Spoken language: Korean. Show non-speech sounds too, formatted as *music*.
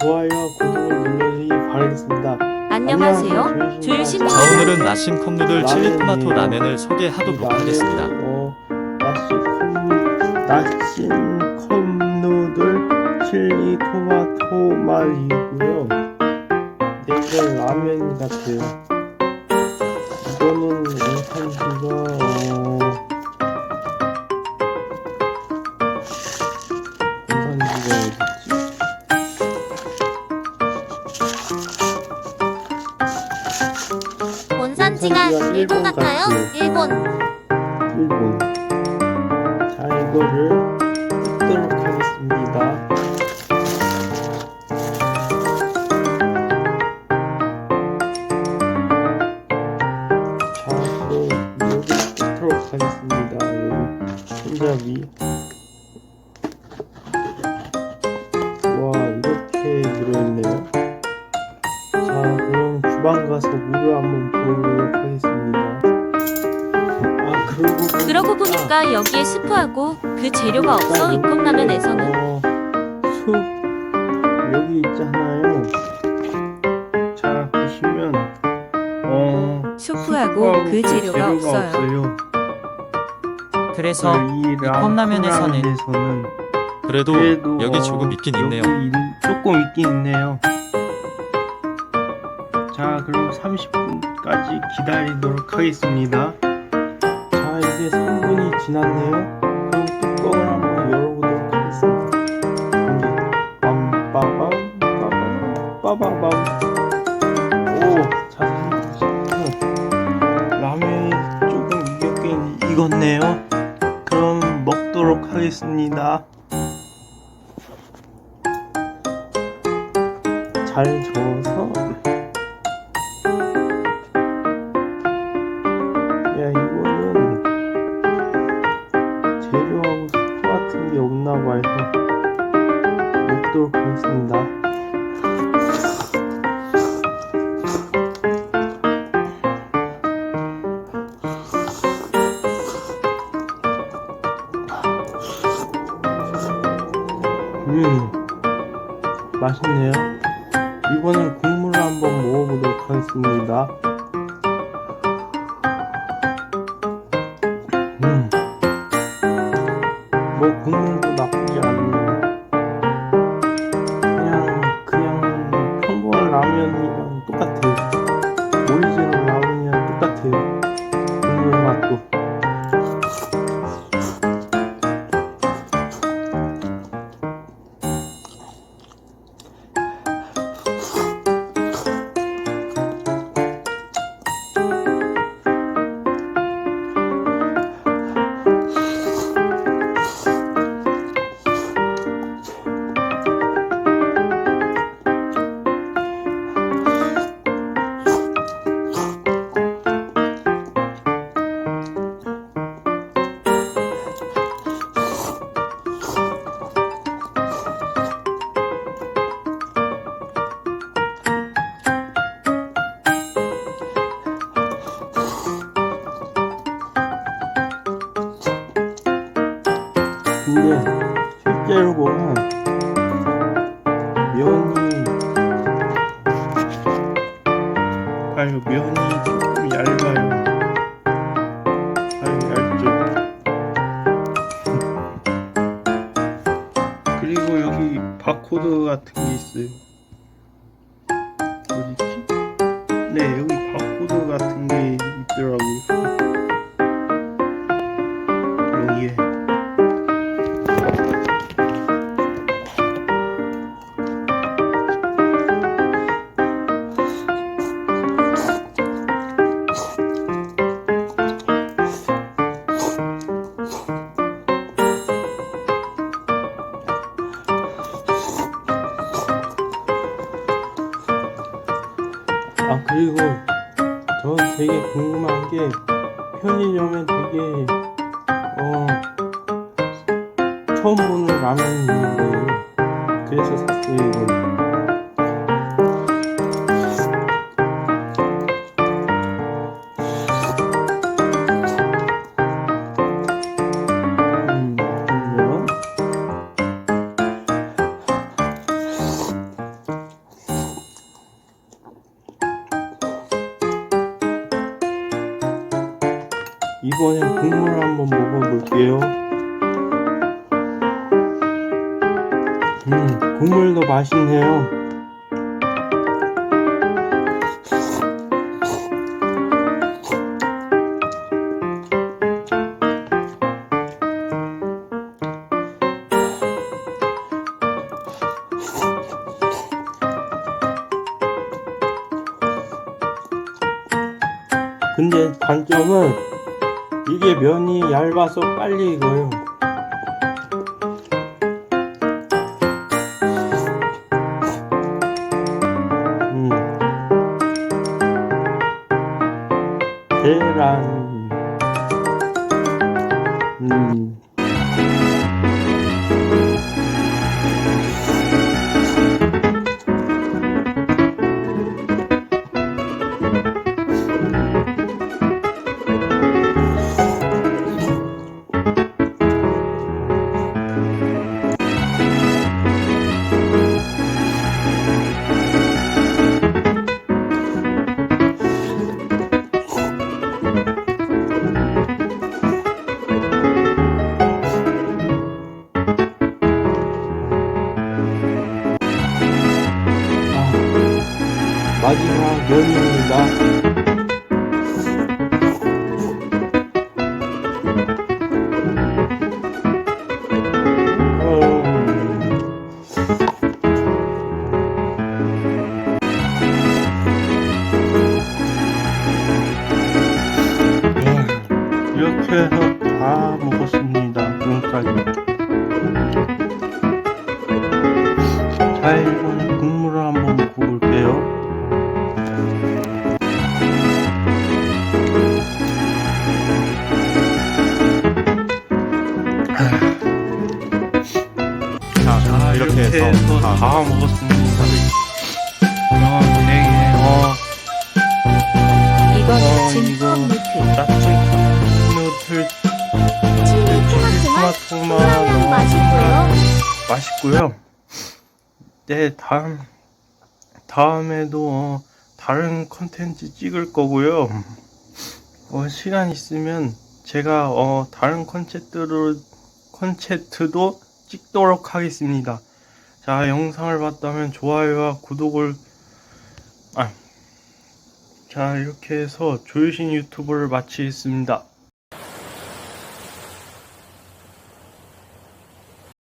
좋아요와 구독을 눌러주기 바라겠습니다. 안녕하세요. 줄신 자 오늘은 나신 컵누들 칠리 토마토 라면을 소개하도록 하겠습니다. 어, 나신 컵, 컵누들 칠리 토마토 맛이고요. 네, 이거 라면 같아요. 이거는 원산지가 어, 일본 같아요. 같아요. 일본. 일본. 자, 이거를 가서 물을 한번 부어보도록 하겠습니다. 아, 그러고 보니까 그러고 보니까 여기에 스프하고 그 재료가 없어 이 컵라면에서는 어, 숲 여기 있잖아요. 자 보시면 어 수프하고 그 재료가 없어요. 그래서 이 컵라면에서는 라면에서는 그래도 그래도, 여기 어, 조금 있긴 여기 있네요. 있- 조금 있긴 있네요. 자 그럼 30분까지 기다리도록 하겠습니다. 자 이제 3분이 지났네요. 그럼 뚜껑을 한번 열어보도록 하겠습니다. 빰빠밤 빠바밤 오 자세히 라면이 조금 익었긴 익었네요. 그럼 먹도록 하겠습니다. 잘 저어서 없나 봐요 먹도록 하겠습니다. 음 맛있네요. 이번엔 국물을 한번 먹어보도록 하겠습니다 뭐 국물도 나쁘지 않네 보면 면이 아유 면이 조금 얇아요. 아유 얇죠. *laughs* 그리고 여기 바코드 같은 게 있어요. 어디지? 네 여기 그리고 저 되게 궁금한 게 편의점에 되게 어 처음 보는 거예요. 그래서 샀어요 이걸. 음, 국물도 맛있네요. 근데 단점은 이게 면이 얇아서 빨리 익어요. 마지막 면입니다. 음. 네, 이렇게 해서 다 먹었습니다. 눈까지. 자, 자, 이렇게 해서 다 다 먹었습니다. 아, 되게, 어, 이건 어, 이거- 노틀 칠리 토마토맛 쿨하면 맛있고요. 맛있고요. 네, 다음 다음에도 어, 다른 컨텐츠 찍을 거고요. 어, 시간 있으면 제가 어, 다른 컨텐츠로 컨텐츠도 찍도록 하겠습니다. 자, 영상을 봤다면 좋아요와 구독을 아, 자, 이렇게 해서 조유신 유튜브를 마치겠습니다.